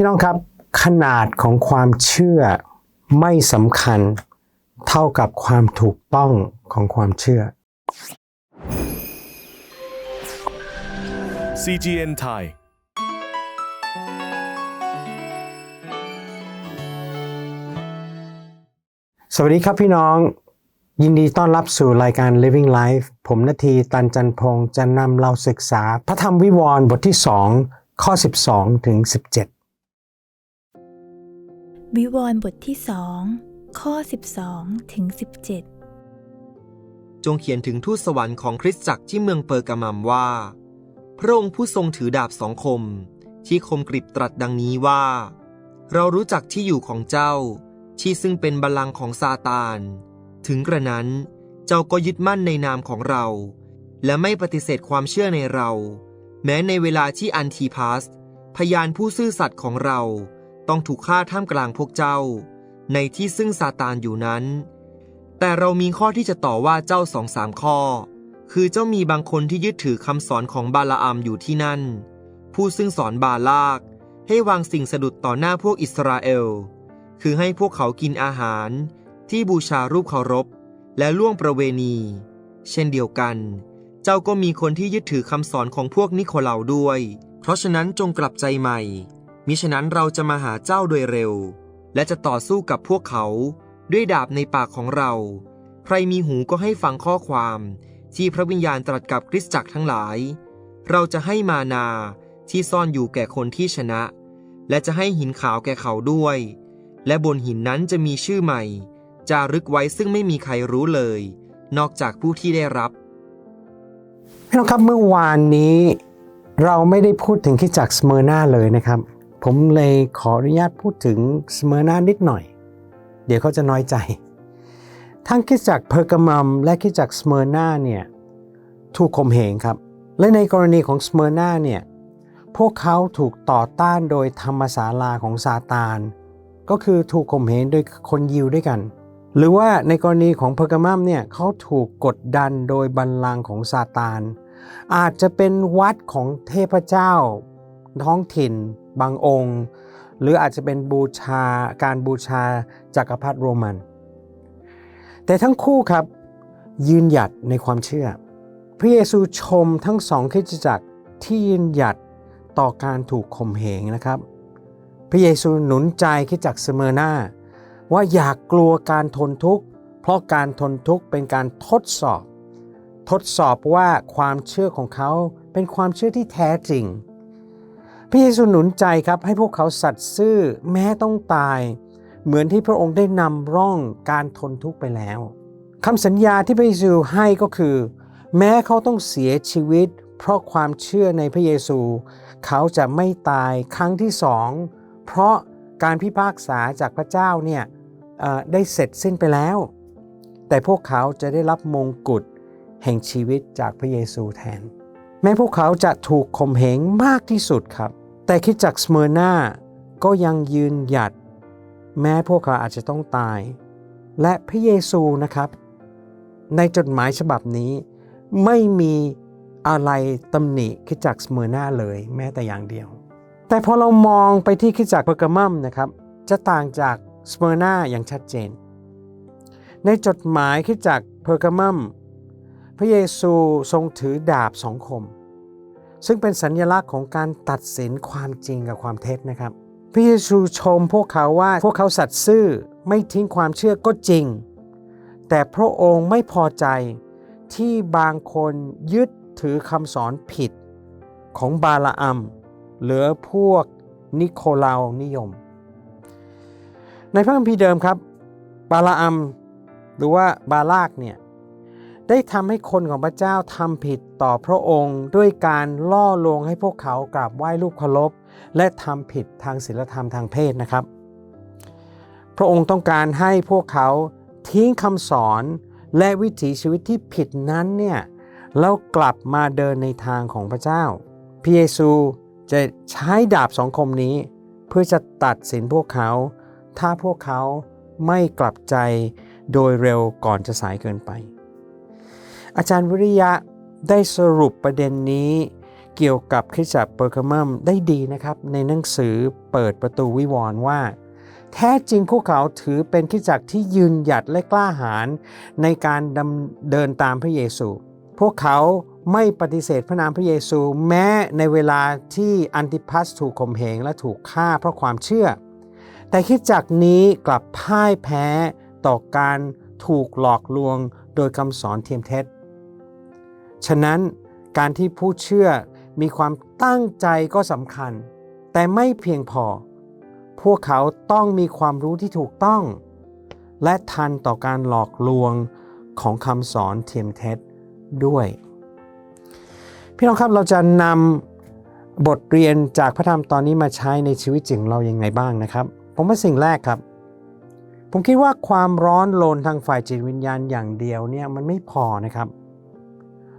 พี่น้องครับ ขนาดของความเชื่อไม่สำคัญเท่ากับความถูกต้องของความเชื่อ CGN Thai สวัสดีครับพี่น้อง ยินดีต้อนรับสู่รายการ Living Life ผมนาทีตันจันพงศ์จะนำเราศึกษา พระธรรมวิวรณ์บทที่ 2 ข้อ 12 ถึง 17 วิวรณ์บทที่สองข้อ 12 ถึง 17 จงเขียนถึงทูตสวรรค์ของคริสตจักรที่เมืองเปอร์กามัมว่า พระองค์ผู้ทรงถือดาบสองคม ที่คมกริบตรัสดังนี้ว่า เรารู้จักที่อยู่ของเจ้า ที่ซึ่งเป็นบัลลังก์ของซาตาน ถึงกระนั้นเจ้าก็ยึดมั่นในนามของเรา และไม่ปฏิเสธความเชื่อในเรา แม้ในเวลาที่อันทีพาสพยานผู้ซื่อสัตย์ของเรา ต้องถูกฆ่าท่ามกลางพวกเจ้า ในที่ซึ่งซาตานอยู่นั้น แต่เรามีข้อที่จะต่อว่าเจ้าสองสามข้อ คือเจ้ามีบางคนที่ยึดถือคำสอนของบาลาอัมอยู่ที่นั่น ผู้ซึ่งสอนบาลาก ให้วางสิ่งสะดุดต่อหน้าพวกอิสราเอล คือให้พวกเขากินอาหาร ที่บูชารูปเคารพ และล่วงประเวณี เช่นเดียวกัน เจ้าก็มีคนที่ยึดถือคำสอนของพวกนิโคลาด้วย เพราะฉะนั้นจงกลับใจใหม่ มิฉะนั้นเราจะมาหาเจ้าโดยเร็ว และจะต่อสู้กับพวกเขาด้วยดาบในปากของเรา ใครมีหูก็ให้ฟังข้อความ ที่พระวิญญาณตรัสกับคริสตจักรทั้งหลาย เราจะให้มานาที่ซ่อนอยู่แก่คนที่ชนะ และจะให้หินขาวแก่เขาด้วย และบนหินนั้นจะมีชื่อใหม่ จารึกไว้ซึ่งไม่มีใครรู้เลย นอกจากผู้ที่ได้รับพี่น้องครับเมื่อวานนี้ เราไม่ได้พูดถึงคริสตจักรสเมอร์นาเลยนะครับ ผมเลยขออนุญาตพูดถึงสเมอร์นานิดหน่อย เดี๋ยวเขาจะน้อยใจ ทั้งคริสตจักเพอร์กามัมและคริสตจักสเมอร์นาเนี่ยถูกข่มเหงครับ และในกรณีของสเมอร์นาเนี่ยพวกเขาถูกต่อต้านโดยธรรมศาลาของซาตาน ก็คือถูกข่มเหงโดยคนยิวด้วยกัน หรือว่าในกรณีของเพอร์กามัมเนี่ยเขาถูกกดดันโดยบัลลังก์ของซาตาน อาจจะเป็นวัดของเทพเจ้า ท้องถิ่นบางองค์ หรืออาจจะเป็นบูชาการบูชาจักรพรรดิโรมัน แต่ทั้งคู่ครับยืนหยัดในความเชื่อ พระเยซูชมทั้งสองคริสตจักรที่ยืนหยัดต่อการถูกข่มเหงนะครับ พระเยซูหนุนใจคริสตจักรเสมอหน้า ว่าอย่ากกลัวการทนทุกข์ เพราะการทนทุกข์เป็นการทดสอบ ทดสอบว่าความเชื่อของเขาเป็นความเชื่อที่แท้จริง พระเยซูหนุนใจครับให้พวกเขาสัตย์ซื่อแม้ต้องตาย เหมือนที่พระองค์ได้นำร่องการทนทุกข์ไปแล้วคำสัญญาที่พระเยซูให้ก็คือ แม้เขาต้องเสียชีวิต เพราะความเชื่อในพระเยซู เขาจะไม่ตายครั้งที่สองเพราะการพิพากษาจากพระเจ้าเนี่ยได้เสร็จสิ้นไปแล้ว แต่พวกเขาจะได้รับมงกุฎแห่งชีวิตจากพระเยซูแทน แม้พวกเขาจะถูกข่มเหงมากที่สุดครับ แต่คิดจักรสเมอร์นาก็ยังยืนหยัด แม้พวกเขาอาจจะต้องตาย และพระเยซูนะครับ ในจดหมายฉบับนี้ไม่มีอะไรตำหนิคิดจักรสเมอร์นาเลย แม้แต่อย่างเดียว แต่พอเรามองไปที่คิดจักรเปอร์กามัมนะครับ จะต่างจากสเมอร์นาอย่างชัดเจน ในจดหมายคิดจักรเพอร์กามัมพระเยซูทรงถือดาบสองคม ซึ่งเป็นสัญญลักษณ์ของการตัดสินความจริงกับความเท็จนะครับพระเยซูชมพวกเขาว่าพวกเขาสัตย์ซื่อไม่ทิ้งความเชื่อก็จริง แต่พระองค์ไม่พอใจที่บางคนยึดถือคำสอนผิดของบาลาอัมหรือพวกนิโคลาวนิยม ในพระคัมภีร์เดิมครับ บาลาอัมหรือว่าบาลากเนี่ย ได้ทำให้คนของพระเจ้าทำผิดต่อพระองค์ ด้วยการล่อลวงให้พวกเขากราบไหว้รูปเคารพ และทำผิดทางศีลธรรมทางเพศนะครับ พระองค์ต้องการให้พวกเขาทิ้งคำสอนและวิถีชีวิตที่ผิดนั้นเนี่ยแล้วกลับมาเดินในทางของพระเจ้าพระเยซูจะใช้ดาบสองคมนี้ เพื่อจะตัดสินพวกเขา ถ้าพวกเขาไม่กลับใจโดยเร็วก่อนจะสายเกินไป อาจารย์วิริยะได้สรุปประเด็นนี้เกี่ยวกับคริสตจักรเปอร์กมัมได้ดีนะครับ ในหนังสือเปิดประตูวิวรณ์ว่า แท้จริงพวกเขาถือเป็นคริสตจักรที่ยืนหยัดและกล้าหาญในการดำเดินตามพระเยซู พวกเขาไม่ปฏิเสธพระนามพระเยซู แม้ในเวลาที่อันติพัสถูกข่มเหงและถูกฆ่าเพราะความเชื่อ แต่คิดจักนี้กลับพ่ายแพ้ต่อการถูกหลอกลวงโดยคำสอนเทียมเท็จ ฉะนั้นการที่ผู้เชื่อมีความตั้งใจก็สำคัญ แต่ไม่เพียงพอ พวกเขาต้องมีความรู้ที่ถูกต้อง และทันต่อการหลอกลวงของคำสอนเทียมเท็จด้วย พี่น้องครับเราจะนำบทเรียนจากพระธรรมตอนนี้มาใช้ในชีวิตจริงเรายังไงบ้างนะครับ ผมว่าสิ่งแรกครับ ผมคิดว่าความร้อนรนทางฝ่ายจิตวิญญาณอย่างเดียวเนี่ยมันไม่พอนะครับ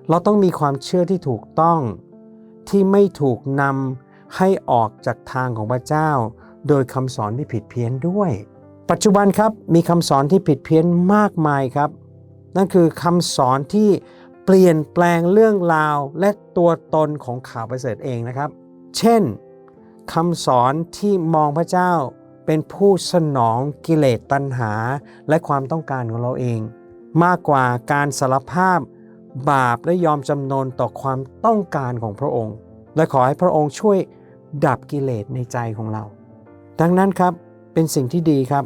เราต้องมีความเชื่อที่ถูกต้อง ที่ไม่ถูกนำให้ออกจากทางของพระเจ้า โดยคำสอนที่ผิดเพี้ยนด้วย ปัจจุบันครับมีคำสอนที่ผิดเพี้ยนมากมายครับ นั่นคือคำสอนที่เปลี่ยนแปลงเรื่องราวและตัวตนของข่าวประเสริฐเองนะครับ เช่นคำสอนที่มองพระเจ้าเป็นผู้สนองกิเลสตัณหา และความต้องการของเราเอง มากกว่าการสารภาพ บาปและยอมจำนนต่อความต้องการของพระองค์ และขอให้พระองค์ช่วยดับกิเลสในใจของเรา ดังนั้นครับเป็นสิ่งที่ดีครับ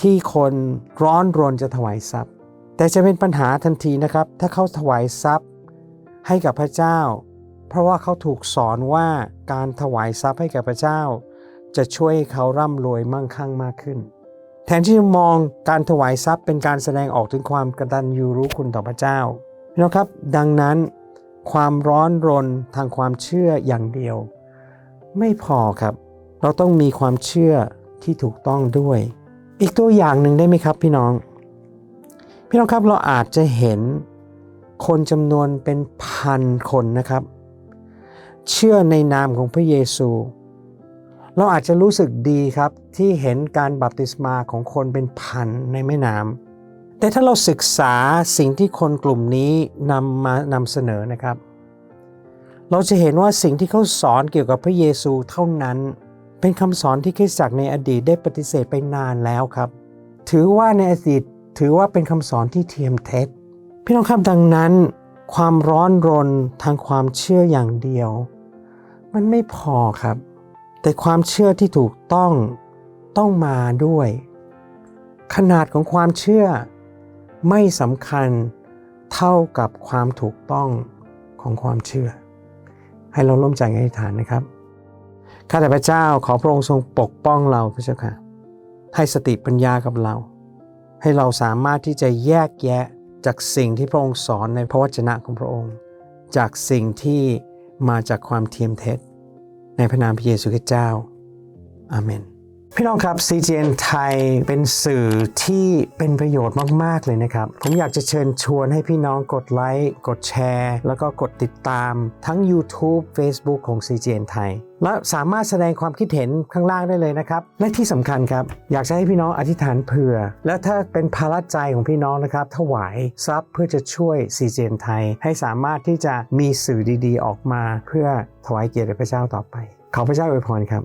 ที่คนร้อนรนจะถวายทรัพย์ แต่จะเป็นปัญหาทันทีนะครับ ถ้าเขาถวายทรัพย์ให้กับพระเจ้า เพราะว่าเขาถูกสอนว่าการถวายทรัพย์ให้กับพระเจ้า จะช่วยเขาร่ำรวยมั่งคั่งมากขึ้น แทนที่จะมองการถวายทรัพย์เป็นการแสดงออกถึงความกระตัญญูรู้คุณต่อพระเจ้า พี่น้องครับ ดังนั้นความร้อนรนทางความเชื่ออย่างเดียว ไม่พอครับ เราต้องมีความเชื่อที่ถูกต้องด้วย อีกตัวอย่างหนึ่งได้ไหมครับ พี่น้อง พี่น้องครับเราอาจจะเห็นคนจำนวนเป็นพันคนนะครับ เชื่อในนามของพระเยซู เราอาจจะรู้สึกดีครับที่เห็นการบัพติศมาของคนเป็นพันในแม่น้ำ แต่ถ้าเราศึกษาสิ่งที่คนกลุ่มนี้นำมานำเสนอนะครับ เราจะเห็นว่าสิ่งที่เขาสอนเกี่ยวกับพระเยซูเท่านั้น เป็นคำสอนที่คริสตจักรในอดีตได้ปฏิเสธไปนานแล้วครับ ถือว่าในอดีตถือว่าเป็นคำสอนที่เทียมเท็จ พี่น้องครับดังนั้น ความร้อนรนทางความเชื่ออย่างเดียว มันไม่พอครับ แต่ความเชื่อที่ถูกต้องต้องมาด้วย ขนาดของความเชื่อ ไม่สำคัญเท่ากับความถูกต้องของความเชื่อ ให้เราร่วมใจกันอธิษฐานนะครับ ข้าแต่พระเจ้าขอพระองค์ทรงปกป้องเราพระเจ้าค่ะ ให้สติปัญญากับเรา ให้เราสามารถที่จะแยกแยะจากสิ่งที่พระองค์สอนในพระวจนะของพระองค์ จากสิ่งที่มาจากความเทียมเท็จ ในพระนามพระเยซูคริสต์เจ้า อาเมน พี่น้องครับ CGN ไทยเป็นสื่อที่เป็นประโยชน์มาก ๆ เลยนะครับ ผมอยากจะเชิญชวนให้พี่น้องกดไลค์ กดแชร์ แล้วก็กดติดตามทั้ง YouTube Facebook ของ CGN ไทย และสามารถแสดงความคิดเห็นข้างล่างได้เลยนะครับ และที่สำคัญครับ อยากจะให้พี่น้องอธิษฐานเผื่อ และถ้าเป็นภาระใจของพี่น้องนะครับ ถวายทรัพย์เพื่อจะช่วย CGN ไทย ให้สามารถที่จะมีสื่อดีๆ ออกมา เพื่อถวายเกียรติพระเจ้าต่อไป ขอพระเจ้าอวยพรครับ